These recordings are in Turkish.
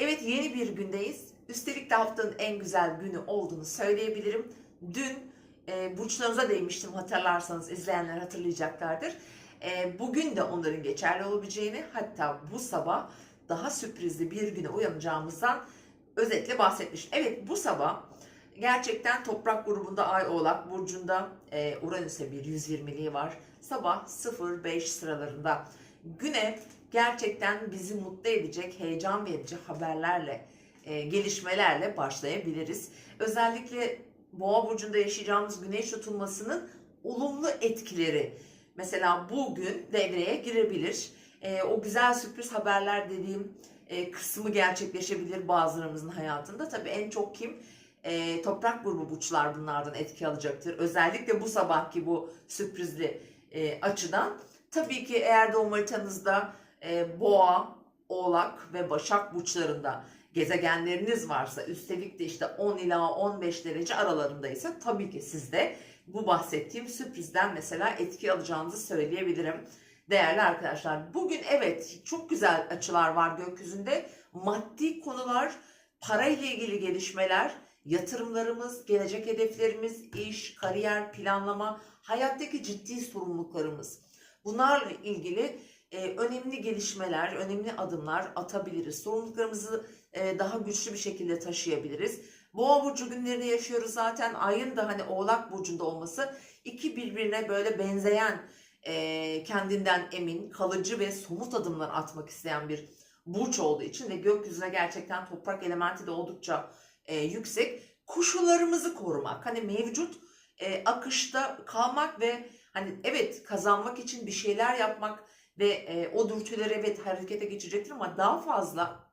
Evet yeni bir gündeyiz. Üstelik de haftanın en güzel günü olduğunu söyleyebilirim. Dün e, burçlarınıza değmiştim hatırlarsanız izleyenler hatırlayacaklardır. E, bugün de onların geçerli olabileceğini hatta bu sabah daha sürprizli bir güne uyanacağımızdan özetle bahsetmiş. Evet bu sabah gerçekten toprak grubunda Ay Oğlak Burcu'nda e, Uranüs'e bir 120'liği var. Sabah 05 sıralarında güne gerçekten bizi mutlu edecek, heyecan verici haberlerle, e, gelişmelerle başlayabiliriz. Özellikle Boğa burcunda yaşayacağımız güneş tutulmasının olumlu etkileri mesela bugün devreye girebilir. E, o güzel sürpriz haberler dediğim e, kısmı gerçekleşebilir bazılarımızın hayatında. Tabii en çok kim? E, toprak grubu burçlar bunlardan etki alacaktır. Özellikle bu sabahki bu sürprizli e, açıdan. Tabii ki eğer doğum haritanızda e, boğa, oğlak ve başak burçlarında gezegenleriniz varsa üstelik de işte 10 ila 15 derece aralarındaysa tabii ki siz de bu bahsettiğim sürprizden mesela etki alacağınızı söyleyebilirim. Değerli arkadaşlar bugün evet çok güzel açılar var gökyüzünde. Maddi konular, para ile ilgili gelişmeler, yatırımlarımız, gelecek hedeflerimiz, iş, kariyer, planlama, hayattaki ciddi sorumluluklarımız. Bunlarla ilgili e, önemli gelişmeler, önemli adımlar atabiliriz. Sorumluluklarımızı e, daha güçlü bir şekilde taşıyabiliriz. Boğa burcu günlerini yaşıyoruz zaten. Ayın da hani Oğlak burcunda olması iki birbirine böyle benzeyen, e, kendinden emin, kalıcı ve somut adımlar atmak isteyen bir burç olduğu için ve gökyüzüne gerçekten toprak elementi de oldukça e, yüksek. Koşullarımızı korumak, hani mevcut e, akışta kalmak ve hani evet kazanmak için bir şeyler yapmak ve e, o dürtüleri evet harekete geçecektir ama daha fazla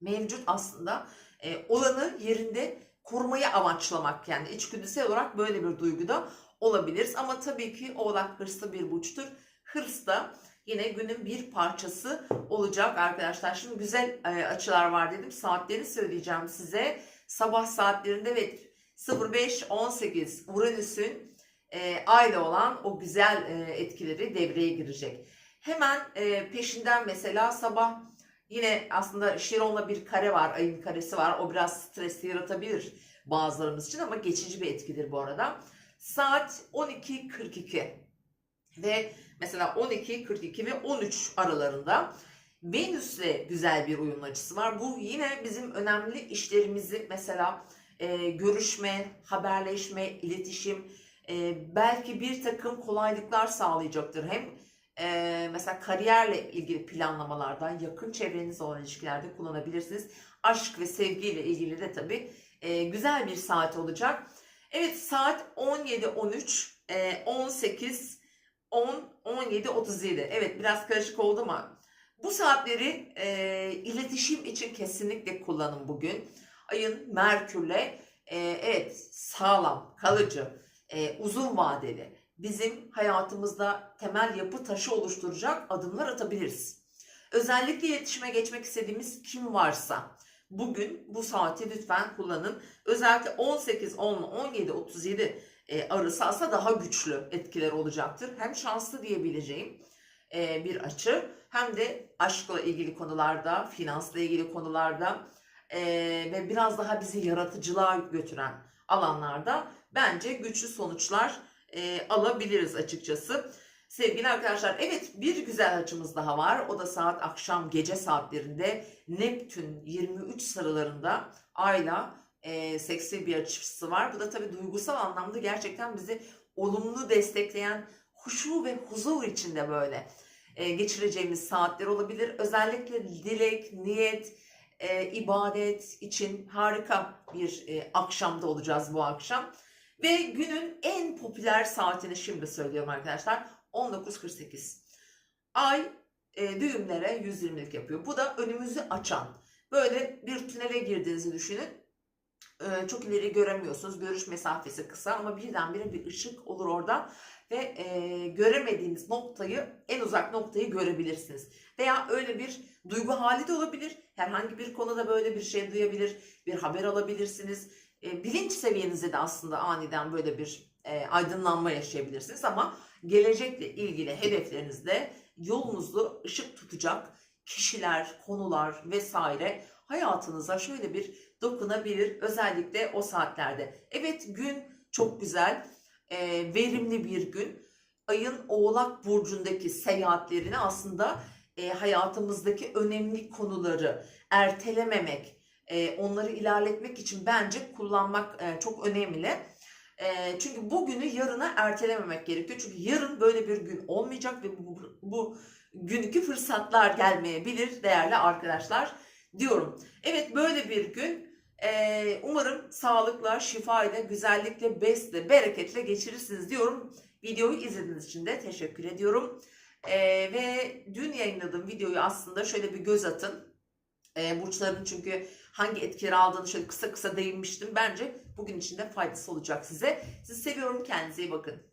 mevcut aslında e, olanı yerinde korumayı amaçlamak yani içgüdüsel olarak böyle bir duyguda olabiliriz. Ama tabii ki oğlak hırslı bir burçtur. Hırs da yine günün bir parçası olacak arkadaşlar. Şimdi güzel e, açılar var dedim. Saatlerini söyleyeceğim size. Sabah saatlerinde evet 05-18 Uranüs'ün e, ayla olan o güzel e, etkileri devreye girecek. Hemen e, peşinden mesela sabah yine aslında Şiron'la bir kare var, ayın karesi var. O biraz stresli yaratabilir bazılarımız için ama geçici bir etkidir bu arada. Saat 12.42 ve mesela 12.42 ve 13 aralarında Venüs'le güzel bir uyum açısı var. Bu yine bizim önemli işlerimizi mesela e, görüşme, haberleşme, iletişim, e, belki bir takım kolaylıklar sağlayacaktır. Hem e, mesela kariyerle ilgili planlamalarda, yakın çevrenizle olan ilişkilerde kullanabilirsiniz. Aşk ve sevgiyle ilgili de tabii e, güzel bir saat olacak. Evet saat 17.13, e, 18, 10, 17, 37. Evet biraz karışık oldu ama bu saatleri e, iletişim için kesinlikle kullanın bugün. Ayın Merkür'le e, evet sağlam, kalıcı, e, uzun vadeli bizim hayatımızda temel yapı taşı oluşturacak adımlar atabiliriz. Özellikle iletişime geçmek istediğimiz kim varsa bugün bu saati lütfen kullanın. Özellikle 18, 10, 17, 37 e, arası aslında daha güçlü etkiler olacaktır. Hem şanslı diyebileceğim e, bir açı hem de aşkla ilgili konularda, finansla ilgili konularda e, ve biraz daha bizi yaratıcılığa götüren alanlarda bence güçlü sonuçlar e, alabiliriz açıkçası. Sevgili arkadaşlar evet bir güzel açımız daha var. O da saat akşam gece saatlerinde Neptün 23 sarılarında Ayla e, seksi bir açısı var. Bu da tabii duygusal anlamda gerçekten bizi olumlu destekleyen huşu ve huzur içinde böyle e, geçireceğimiz saatler olabilir. Özellikle dilek, niyet, e, ibadet için harika bir e, akşamda olacağız bu akşam. Ve günün en popüler saatini şimdi söylüyorum arkadaşlar. 19.48. Ay e, düğümlere 120'lik yapıyor. Bu da önümüzü açan. Böyle bir tünele girdiğinizi düşünün. E, çok ileri göremiyorsunuz. Görüş mesafesi kısa ama birdenbire bir ışık olur orada. Ve e, göremediğiniz noktayı, en uzak noktayı görebilirsiniz. Veya öyle bir duygu hali de olabilir. Herhangi bir konuda böyle bir şey duyabilir, bir haber alabilirsiniz. E, bilinç seviyenizde de aslında aniden böyle bir e, aydınlanma yaşayabilirsiniz ama gelecekle ilgili hedeflerinizde yolunuzu ışık tutacak kişiler, konular vesaire hayatınıza şöyle bir dokunabilir özellikle o saatlerde. Evet gün çok güzel, e, verimli bir gün. Ayın Oğlak Burcu'ndaki seyahatlerini aslında e, hayatımızdaki önemli konuları ertelememek, e, onları ilerletmek için bence kullanmak e, çok önemli. E, çünkü bugünü yarına ertelememek gerekiyor. Çünkü yarın böyle bir gün olmayacak ve bu, bu günkü fırsatlar gelmeyebilir değerli arkadaşlar diyorum. Evet böyle bir gün. E, umarım sağlıkla, şifa ile, güzellikle, besle, bereketle geçirirsiniz diyorum. Videoyu izlediğiniz için de teşekkür ediyorum. E, ve dün yayınladığım videoyu aslında şöyle bir göz atın. E, burçların çünkü hangi etkileri aldığını şöyle kısa kısa değinmiştim. Bence bugün için de faydası olacak size. Sizi seviyorum. Kendinize iyi bakın.